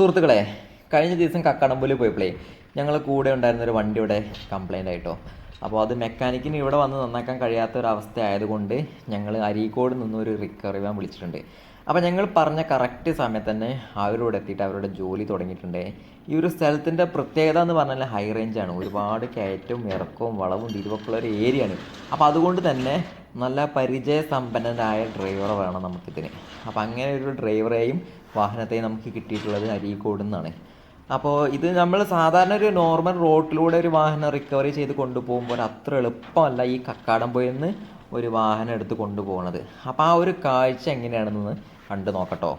സുഹൃത്തുക്കളെ കഴിഞ്ഞ ദിവസം കക്കടമ്പൂൽ പോയപ്പോഴേ ഞങ്ങൾ കൂടെ ഉണ്ടായിരുന്ന ഒരു വണ്ടിയുടെ കംപ്ലയിന്റ് ആയിട്ടോ. അപ്പോൾ അത് മെക്കാനിക്കിന് ഇവിടെ വന്ന് നന്നാക്കാൻ കഴിയാത്ത ഒരു അവസ്ഥ ആയതുകൊണ്ട് ഞങ്ങൾ അരീക്കോട് നിന്നൊരു റിക്കവറി വാൻ വിളിച്ചിട്ടുണ്ട്. അപ്പോൾ ഞങ്ങൾ പറഞ്ഞ കറക്റ്റ് സമയത്ത് തന്നെ അവരോട് എത്തിയിട്ട് അവരുടെ ജോലി തുടങ്ങിയിട്ടുണ്ട്. ഈ ഒരു സ്ഥലത്തിന്റെ പ്രത്യേകത എന്ന് പറഞ്ഞാൽ ഹൈ റേഞ്ചാണ് ഒരുപാട് കയറ്റവും ഇറക്കവും വളവും തിരിവൊക്കെ ഉള്ള ഒരു ഏരിയയാണ് അപ്പോൾ അതുകൊണ്ട് തന്നെ നല്ല പരിചയ പരിചയസമ്പന്നനായ ഡ്രൈവർ വേണം നമുക്കിതിന്. അപ്പോൾ അങ്ങനെ ഒരു ഡ്രൈവറെയും വാഹനത്തെയും നമുക്ക് കിട്ടിയിട്ടുള്ളത് അരീക്കോട് നിന്നാണ്. അപ്പോൾ ഇത് നമ്മൾ സാധാരണ ഒരു നോർമൽ റോഡിലൂടെ ഒരു വാഹനം റിക്കവറി ചെയ്ത് കൊണ്ടുപോകുമ്പോൾ അത്ര എളുപ്പമല്ല ഈ കക്കാടംപൊയിൽ നിന്ന് ഒരു വാഹനം എടുത്ത് കൊണ്ടുപോകുന്നത്. അപ്പോൾ ആ ഒരു കാഴ്ച എങ്ങനെയാണെന്ന് കണ്ടു നോക്കട്ടോ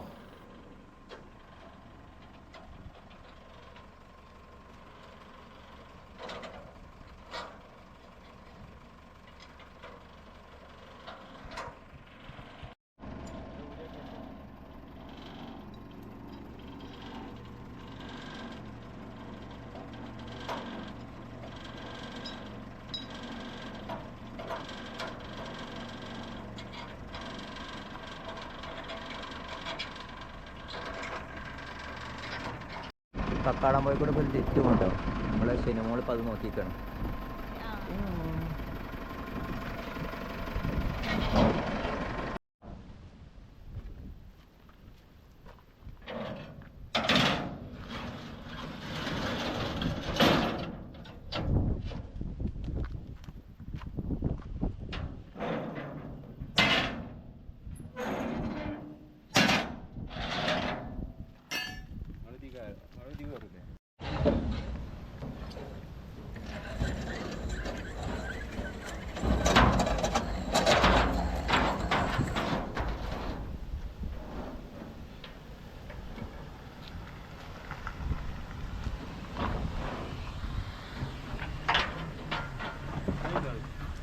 കക്കാടംപോയി കൂടെ ഇപ്പോൾ ചുറ്റും ഉണ്ടോ നമ്മളെ സിനിമകൾ ഇപ്പോൾ അത് നോക്കിക്കണം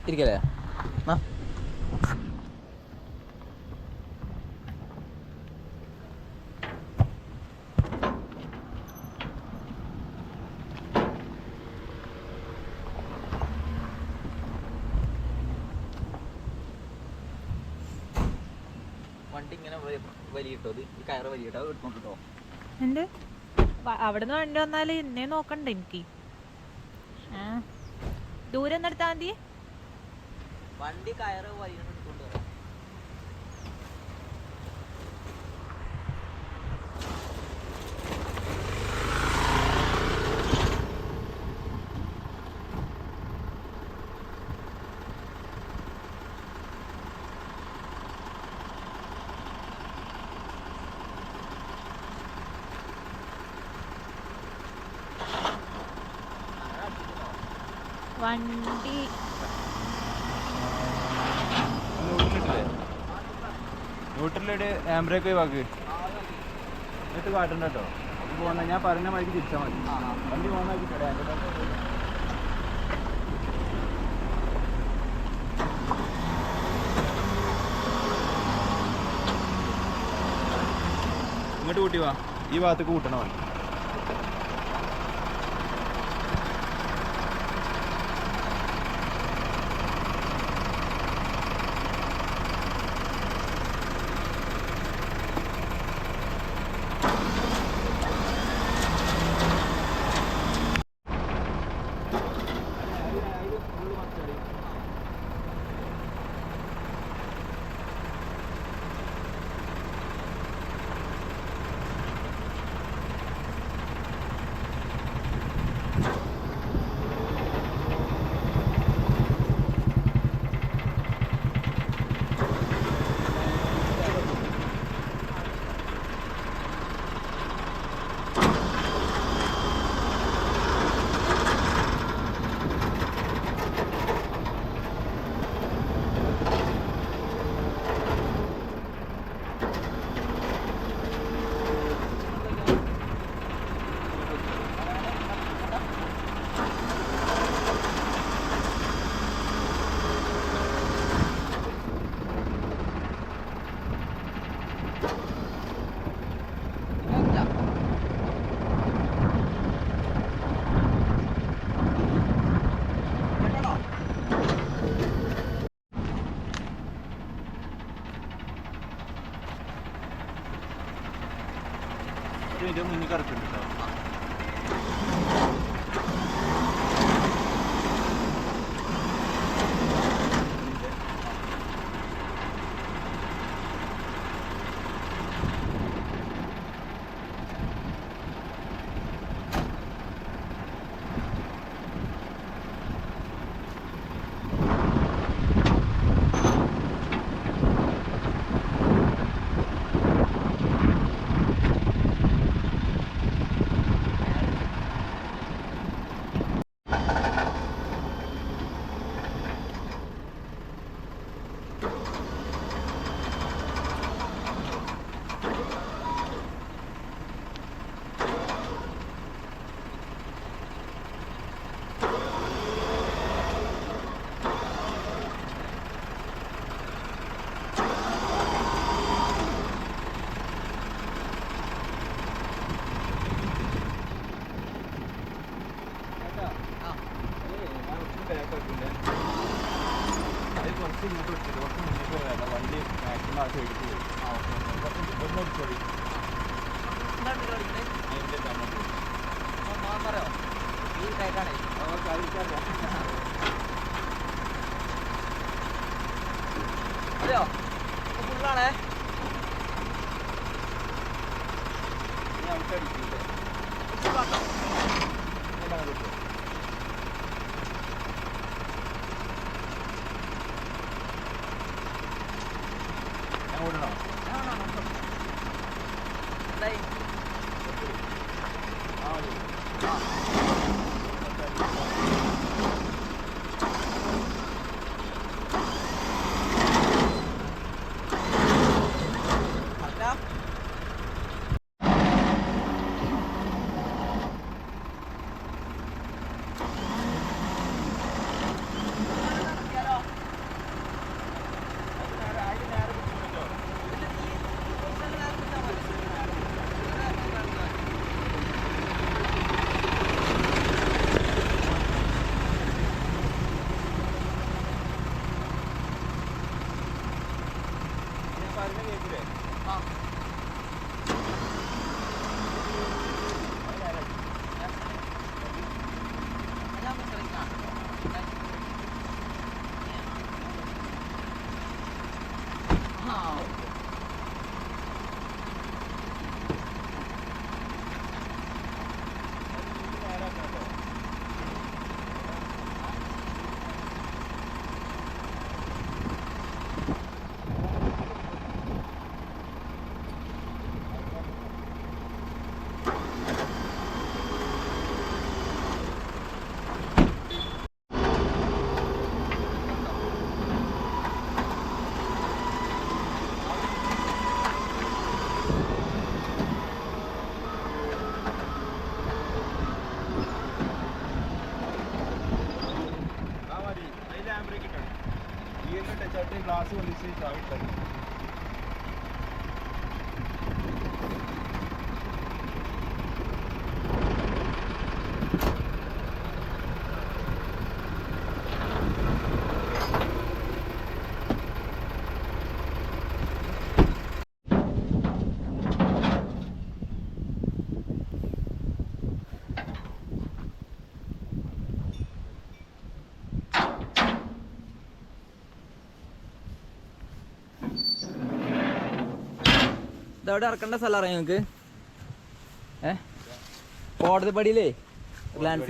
ഇരിക്കല്ലേ? വണ്ടി ഇങ്ങനെ വലിയിട്ടോ ഇത്? ഈ കയറ് വലിയിട്ടോ? എന്ത്? അവിടുന്ന് വണ്ടി വന്നാൽ എന്നെ നോക്കണ്ട എനിക്ക്? ദൂരം ഒന്ന് മതി. വണ്ടി കയറ് വലിയിട്ട് എടുത്തോണ്ട് വരാം. വണ്ടി ഹാൻഡ് വാക്ക്. എന്നിട്ട് കാട്ടണ്ട കേട്ടോ പോകുന്ന ഞാൻ പറഞ്ഞ മാതിരി തിരിച്ചാൽ മതി. വണ്ടി പോകുന്ന ഇങ്ങോട്ട് കൂട്ടി വാ. ഈ ഭാഗത്തേക്ക് കൂട്ടണം വണ്ടി ആ ഇതെവിടെ ഇറക്കേണ്ട സ്ഥലം അറിയാം നിങ്ങൾക്ക് ഏ? കോടതി പടിയില്ലേ റിലയൻസ്?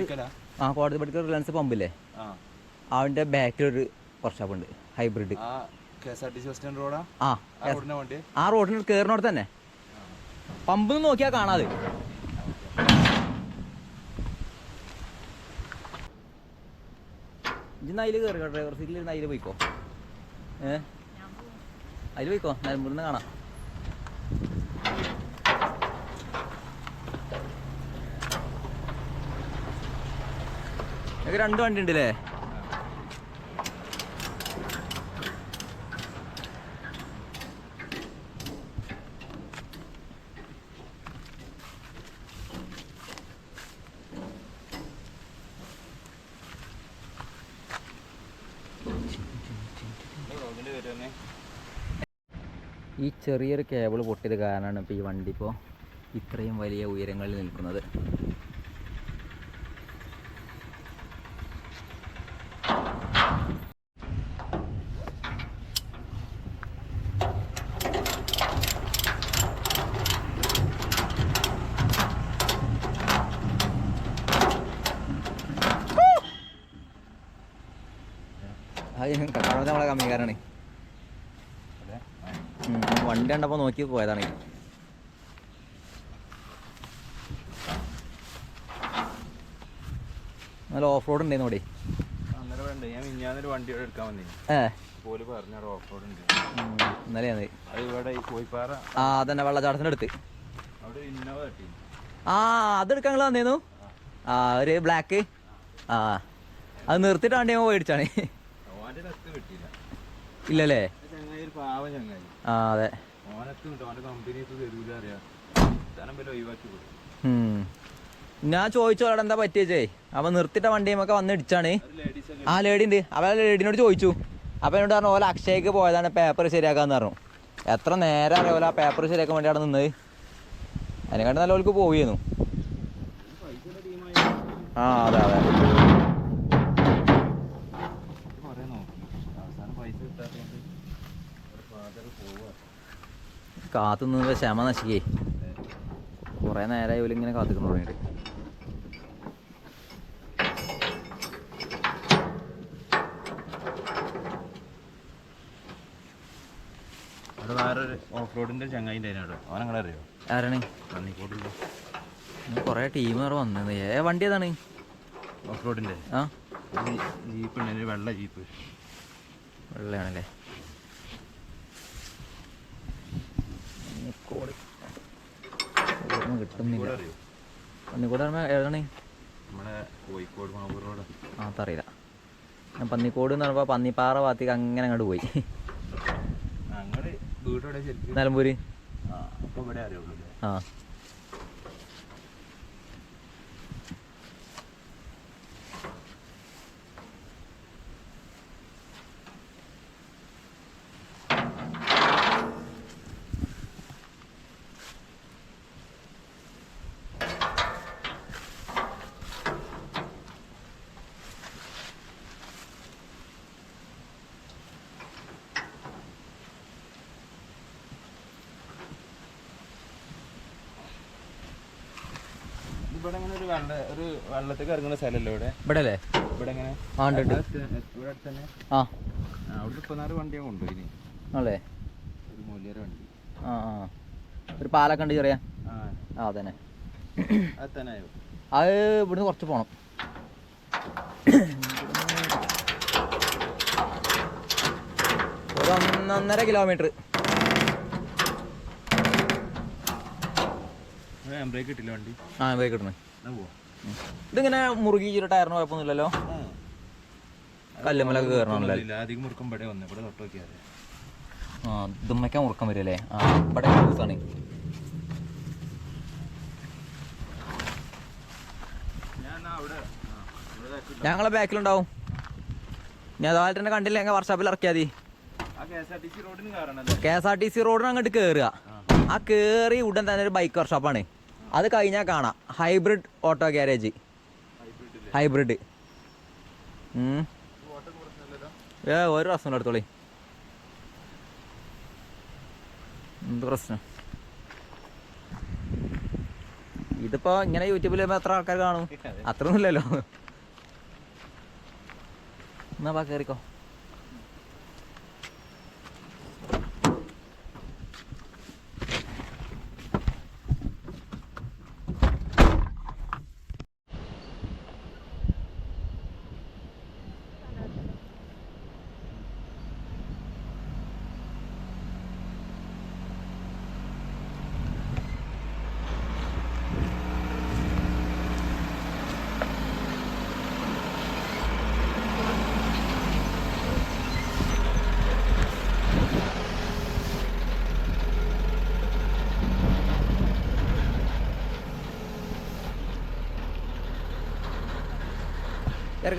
ആ കോടതി പടിക്ക് റിലയൻസ് പമ്പില്ലേ? അവന്റെ ബാക്കിലൊരു വർക്ക്ഷോപ്പ് ഉണ്ട് ഹൈബ്രിഡ്. ആ ആ റോഡിന് കയറിനോട് തന്നെ. പമ്പ് നോക്കിയാൽ കാണാതെ. ഇജ്ജ് അതിൽ കയറി ഡ്രൈവർ സീറ്റിൽ ഇരുന്ന് അതിൽ പോയിക്കോ. ഏ? അതിൽ പോയിക്കോ നിലമ്പൂരിന്ന് കാണാം. രണ്ട് വണ്ടി ഉണ്ടല്ലേ? തന്നെ ഈ ചെറിയൊരു കേബിൾ പൊട്ടിയത് കാരണമാണ് ഇപ്പോൾ ഈ വണ്ടി ഇപ്പോൾ ഇത്രയും വലിയ ഉയരങ്ങളിൽ നിൽക്കുന്നത് കക്കാടത്ത് നമ്മളെ കമ്മിക്കാരാണ് അതെ ഉം, വണ്ടി നോക്കി പോയതാണ്. നല്ല ഓഫ് റോഡ് ഉണ്ടായിരുന്നു ഇവിടെ. ഇന്നലെയാണ് ആ അതന്നെ വെള്ളച്ചാട്ടത്തിന്റെ അടുത്ത്. ആ അതെടുക്കാൻ നിങ്ങൾ വന്നിരുന്നു ആ ഒരു ബ്ലാക്ക് ആ അത് നിർത്തിട്ടാണ്ട് ഞാൻ മേടിച്ചാണ് ഇല്ലല്ലേ? ആ അതെ. ഞാൻ ചോദിച്ചു അവിടെ എന്താ പറ്റിയേ അവൻ നിർത്തിട്ട വണ്ടിയുമൊക്കെ വന്ന് ഇടിച്ചാണ്. ആ ലേഡി ഉണ്ട്. അവ ലേഡിനോട് ചോദിച്ചു. അപ്പൊ എന്നോട് പറഞ്ഞു ഓല അക്ഷയക്ക് പോയതാണ് പേപ്പർ ശരിയാക്കാന്ന് പറഞ്ഞു. എത്ര നേരം അറിയാം ഓല ആ പേപ്പർ ശരിയാക്കാൻ വേണ്ടി അവിടെ നിന്നത് അതിനെക്കാട്ട് നല്ല ഓൾക്ക് പോയിരുന്നു ആ അതെ അതെ. കാത്തു നിന്ന് ക്ഷമ നശിക്കേ. കുറേ നേരമായി പോലും ഇങ്ങനെ കാത്തിക്കുന്നു തുടങ്ങിയിട്ട്. ഓഫ് റോഡിന്റെ അറിയോ? ആരാണ്? കൊറേ കുറേ ടീം വേറെ വന്നത് ഏ വണ്ടി ഏതാണ്? ഓഫ് റോഡിന്റെ ആ ജീപ്പ് വെള്ള ജീപ്പ്. വെള്ളയാണല്ലേ? ഓർമ്മ കിട്ടുന്നില്ല. അറിയോ പന്നിക്കോട് പറയുമ്പോ ഏതാണ്? നമ്മുടെ കോഴിക്കോട് മാവൂർ റോഡ്. ആ അതറിയില്ല. ഞാൻ പന്നിക്കോട് എന്ന് പറയുമ്പോൾ പന്നിപ്പാറ ഭാഗത്തേക്ക് അങ്ങനെ അങ്ങോട്ട് പോയി. നിലമ്പൂര്. ആ. ഇവിടെ ഒരു വെള്ള ഒരു വെള്ളത്തേക്ക് ഇറങ്ങുന്ന സ്ഥലമല്ലേ ഇവിടെ? ഇവിടെ അല്ലേ ഇവിടെ എങ്ങനെ ആ ഉണ്ട് ഉണ്ട്. ഇവിടെ അടുത്ത് തന്നെ ആ. ആ, അവിടുത്തെ ഇപ്പൊ നാല് വണ്ടിയാണ് കൊണ്ടുപോയി ആണല്ലേ? ഒരു മൂല്യര വണ്ടി. ആ ആ. ഒരു പാലൊക്കെ ഉണ്ട് ചെറിയ? ആ. അതന്നെ. അത് തന്നെ അത് ഇവിടുന്ന് കുറച്ച് പോണം. ഒരു ഒന്നൊന്നര കിലോമീറ്റർ. ബ്രേക്ക് വണ്ടി. ആ ബ്രേക്ക് ഇതിങ്ങനെ മുറുകി ഒരു ടയറിന് കുഴപ്പമൊന്നുമില്ലല്ലോ? കല്ലുമലൊക്കെ കയറണമല്ലോ അധികം മുറുക്കം ഇവിടെ വന്നു. ഇവിടെ തൊട്ട് നോക്കിയാൽ ആ ഇതുമ്മയ്ക്കാൻ മുറുക്കം വരും ആ ഇവിടെ ആണ്. ഞങ്ങളെ ബാക്കിലുണ്ടാവും ഞാൻ അതുപോലെ തന്നെ കണ്ടില്ലെങ്കിൽ വർഷാപ്പിൽ ഇറക്കിയാൽ മതി. K S R T C റോഡിന് അങ്ങോട്ട് കയറുക ആ. കയറി ഉടൻ തന്നെ ഒരു ബൈക്ക് വർക്ക്ഷോപ്പാണ് അത് കഴിഞ്ഞാൽ കാണാം. Hybrid auto garage hybrid. ഏ ഒരു പ്രശ്നം എടുത്തോളി. എന്ത് പ്രശ്നം? ഇതിപ്പോ ഇങ്ങനെ യൂട്യൂബിൽ എത്ര ആൾക്കാർ കാണും? അത്രയൊന്നുമില്ലല്ലോ എന്നാ പാ കയറിക്കോ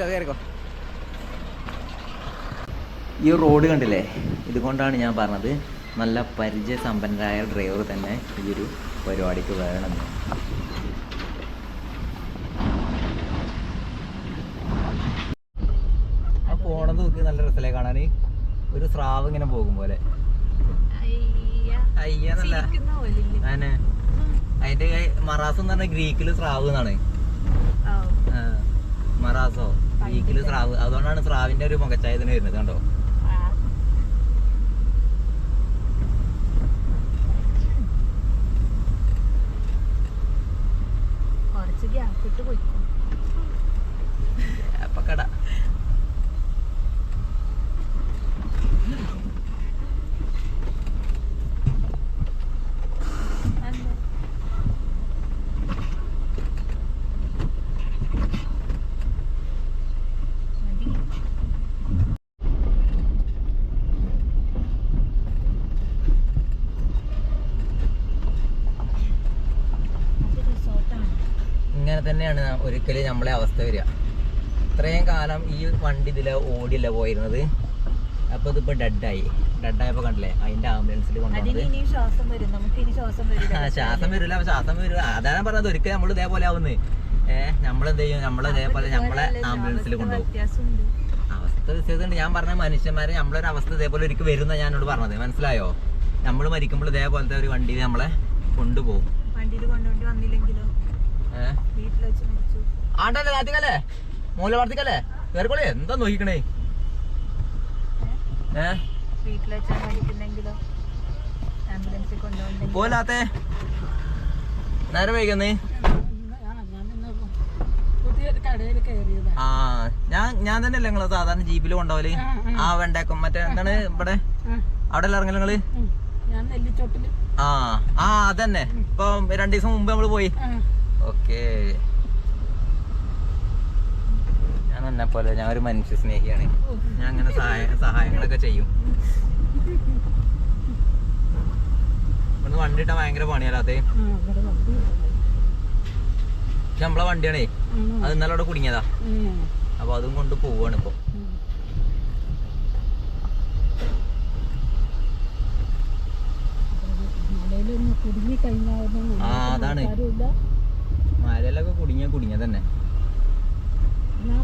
കയറിക്കോ കയറിക്കോ ഈ റോഡ് കണ്ടില്ലേ? ഇതുകൊണ്ടാണ് ഞാൻ പറഞ്ഞത് നല്ല പരിചയസമ്പന്നരായ ഡ്രൈവർ തന്നെ ഈ ഒരു പരിപാടിക്ക് വേണം ആ പോണത് നോക്കി നല്ല രസമല്ലേ കാണാൻ. ഒരു സ്രാവ് ഇങ്ങനെ പോകും പോലെ. അയ്യെന്നല്ല. അതിന്റെ മറാസ് എന്ന് പറഞ്ഞ ഗ്രീക്കിൽ സ്രാവ് എന്നാണ്. ആ, മറാസോ? വീക്കിൽ സ്രാവ്. അതുകൊണ്ടാണ് സ്രാവിന്റെ ഒരു മുഖച്ചായതിന് വരുന്നത് കണ്ടോ? അപ്പൊ കട എന്താ? മതി. അത് റിസോർട്ടാണ് ഇങ്ങനെ തന്നെയാണ് ഒരിക്കലും നമ്മളെ അവസ്ഥ വരിക. ഇത്രയും കാലം ഈ വണ്ടി ഇതിലെ ഓടിയല്ല പോയിരുന്നത്? അപ്പൊ ഇതിപ്പോ ഡെഡായി. ഡെഡായപ്പോ കണ്ടില്ലേ? അതിന്റെ ആംബുലൻസിൽ കൊണ്ടുവന്നത്. ശ്വാസം വരും. വരില്ല. ശ്വാസം വരില്ല. അതാണ് പറഞ്ഞത്. ഒരിക്കലും നമ്മൾ ഇതേപോലെ ആവുന്നത് ഏഹ് നമ്മളെന്ത് ചെയ്യും നമ്മളെ ഇതേപോലെ നമ്മളെ ആംബുലൻസിൽ കൊണ്ടുപോകും അവസ്ഥ വ്യത്യാസമുണ്ട്. ഞാൻ പറഞ്ഞ മനുഷ്യന്മാരെ നമ്മളൊരു അവസ്ഥ ഇതേപോലെ ഒരിക്കൽ വരുന്ന ഞാനോട് പറഞ്ഞത്. മനസ്സിലായോ? നമ്മൾ മരിക്കുമ്പോൾ ഇതേപോലത്തെ ഒരു വണ്ടിയിൽ നമ്മളെ കൊണ്ടുപോകും. വണ്ടിയിൽ കൊണ്ടുപോയി വന്നില്ലെങ്കിലോ? ആണ്ടല്ലേ കാത്തിക്കല്ലേ മൂലവർത്തിക്കല്ലേ കേറിക്കോളേ. എന്താ നോക്കിക്കണേ? പോലാത്തെ നേരം വൈകുന്നേ ആ ഞാൻ ഞാൻ തന്നെ അല്ലേ നിങ്ങൾ സാധാരണ ജീപ്പിൽ കൊണ്ടുപോകൽ ആ വേണ്ടേക്കും മറ്റേ എന്താണ് ഇവിടെ? അവിടെ അല്ല ഇറങ്ങൽ നിങ്ങൾ? ആ ആ അതന്നെ. ഇപ്പൊ രണ്ടു ദിവസം മുമ്പ് നമ്മൾ പോയി. ഓക്കേ. ഞാൻ എന്നെ പോലെ ഞാൻ ഒരു മനുഷ്യ സ്നേഹിയാണ്. ഞാൻ അങ്ങനെ സഹായ സഹായങ്ങളൊക്കെ ചെയ്യും. ഇവിടുന്ന് വണ്ടി ഇട്ടാ ഭയങ്കര ഇവിടെ നമ്മളെ വണ്ടിയാണേ. അത് ഇന്നലെ അവിടെ കുടുങ്ങിയതാ. അപ്പൊ അതും കൊണ്ട് പോവാണ് ഇപ്പൊ. ആ, അതാണ്. മലയിലൊക്കെ കുടുങ്ങിയ കുടുങ്ങിയ തന്നെ. ഞാൻ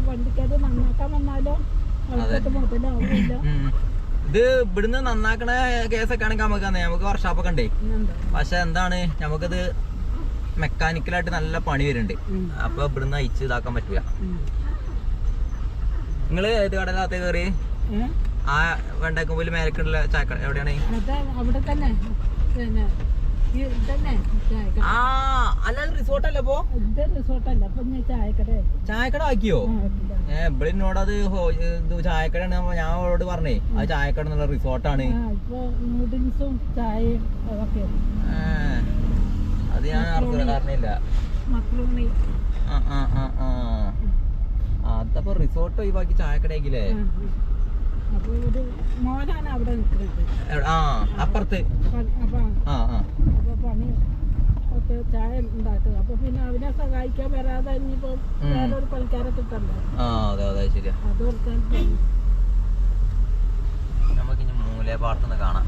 നന്നാക്കാൻ വന്നാലോ. ഇത് ഇവിടുന്ന് നന്നാക്കണ കേസൊക്കെ ആണെങ്കിൽ നമുക്ക് നമുക്ക് വർഷാപ്പൊക്കെ ഉണ്ടേ. പക്ഷെ എന്താണ്? നമുക്കത് മെക്കാനിക്കലായിട്ട് നല്ല പണി വരുന്നുണ്ട്. അപ്പൊ ഇവിടുന്ന് അയച്ച് ഇതാക്കാൻ പറ്റൂല. നിങ്ങൾ ഏത് കടലാത്ത കയറി? ആ വെണ്ടക്കുമ്പിൽ മേലക്കുള്ള ചാക്കട എവിടെയാണ്? അവിടെ തന്നെ. ചായക്കട. ആ അല്ല റിസോർട്ടല്ല ആക്കിയോ? ഏ ഇവിടെ എന്നോട് അത് ചായക്കടയാണ് ഞാൻ അവളോട് പറഞ്ഞേ അത് ചായക്കട എന്നുള്ള റിസോർട്ടാണ് അത് ഞാൻ അറിഞ്ഞില്ല അതപ്പോ റിസോർട്ട് ഒഴിവാക്കി ചായക്കട നിൽക്കുന്നത് ആ. അപ്പുറത്ത് പണി- അപ്പൊ ആ ആ അപ്പൊ പണി ഒക്കെ ചായ ഉണ്ടാക്കുക. അപ്പൊ പിന്നെ അവനെ സഹായിക്കാൻ വരാതെ ഇനിയിപ്പോ. വേറൊരു പണിക്കാരെ കിട്ടണ്ടേ അതെ കൊടുക്കാൻ നമുക്ക് ഇനി മൂലേ പാടത്തുനിന്ന് കാണാം.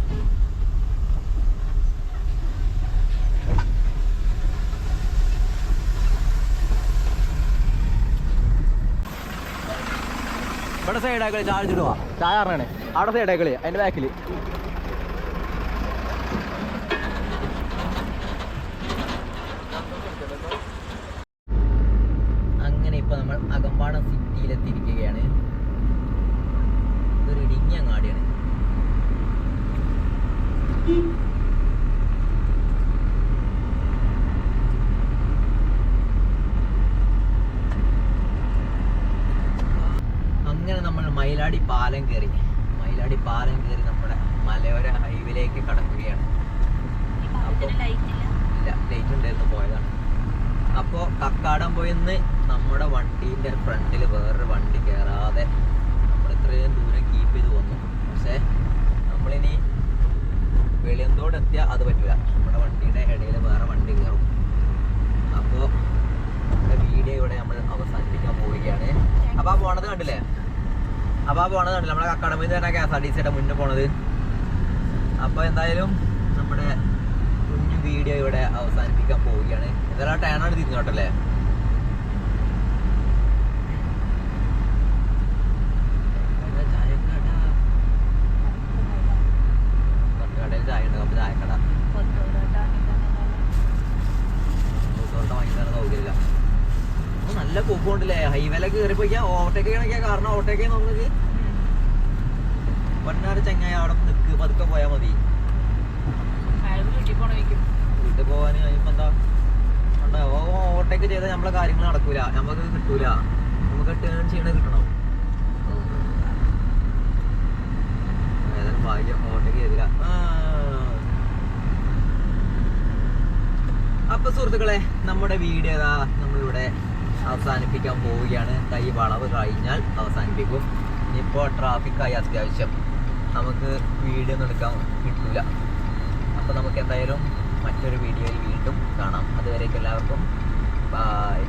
ഇവിടെ സൈഡാക്കളി ചായ ഇടുവാ ചായ അറിയണേ അവിടെ സൈഡാക്കളി അതിന്റെ ബാക്കിൽ അങ്ങനെ ഇപ്പൊ നമ്മൾ അകമ്പാടം സിറ്റിയിലെത്തിയിരിക്കുകയാണ് ഇതൊരു ഇടുങ്ങിയ അങ്ങാടിയാണ് അങ്ങനെ നമ്മൾ മയിലാടി പാലം കയറി മയിലാടി പാലം കയറി നമ്മുടെ മലയോര ഹൈവേയിലേക്ക് കടക്കുകയാണ്. ഇല്ല ലൈറ്റ് ഉണ്ടായിരുന്നു പോയതാണ്. അപ്പോൾ കക്കാടം പോയിന്ന് നമ്മുടെ വണ്ടീന്റെ ഫ്രണ്ടിൽ വേറൊരു വണ്ടി കയറാതെ നമ്മൾ ഇത്രയും ദൂരം കീപ്പ് ചെയ്ത് വന്നു. പക്ഷേ നമ്മളിനി വെളിയന്തോടെത്തിയാൽ അത് പറ്റില്ല നമ്മുടെ വണ്ടിയുടെ ഇടയിൽ വേറെ വണ്ടി കയറും അപ്പോൾ നമ്മുടെ വീഡിയോ ഇവിടെ നമ്മൾ അവസാനിപ്പിക്കാൻ പോവുകയാണ് അപ്പോൾ ആ പോണത് കണ്ടില്ലേ അപ്പോൾ ആ പോണത് കണ്ടില്ല? നമ്മളെ പോയി തന്നെ കെ എസ് ആർ ടി സിയുടെ മുന്നേ പോണത്. അപ്പോൾ എന്തായാലും നമ്മുടെ കുഞ്ഞു വീഡിയോ ഇവിടെ അവസാനിപ്പിക്കാൻ പോവുകയാണ്. ആ ടേണാണ് തിരിഞ്ഞോട്ടല്ലേ നല്ല പോക്കുണ്ടല്ലേ ഹൈവേല കയറി പോയിക്കാ ഓവർടേക്ക് ചെയ്യണൊക്കെ കാരണം ഓവർടേക്ക് നോക്കുന്നത് പൊന്നാറ് ചങ്ങായി അവിടെ നിൽക്ക് പതുക്കെ പോയാൽ മതി. വീട്ടിൽ പോകാൻ ഇപ്പൊ എന്താ? ഓവർടേക്ക് ചെയ്താൽ നമ്മളെ കാര്യങ്ങൾ നടക്കൂല. നമുക്ക് കിട്ടൂല. നമുക്ക് ടേൺ ചെയ്യണേ കിട്ടണം. ഏതായാലും ഭാഗ്യം ഓവർടേക്ക് ചെയ്തില്ല. ആ. അപ്പൊ സുഹൃത്തുക്കളെ നമ്മുടെ വീഡിയോ ഏതാ നമ്മളിവിടെ അവസാനിപ്പിക്കാൻ പോവുകയാണ്. തൈ വളവ് കഴിഞ്ഞാൽ അവസാനിപ്പിക്കും. ഇനിയിപ്പോൾ ട്രാഫിക്കായി അത്യാവശ്യം. നമുക്ക് വീഡിയോ ഒന്നും എടുക്കാൻ കിട്ടില്ല. അപ്പോൾ നമുക്ക് എന്തായാലും മറ്റൊരു വീഡിയോയിൽ വീണ്ടും കാണാം. അതുവരേക്കും എല്ലാവർക്കും ബായ്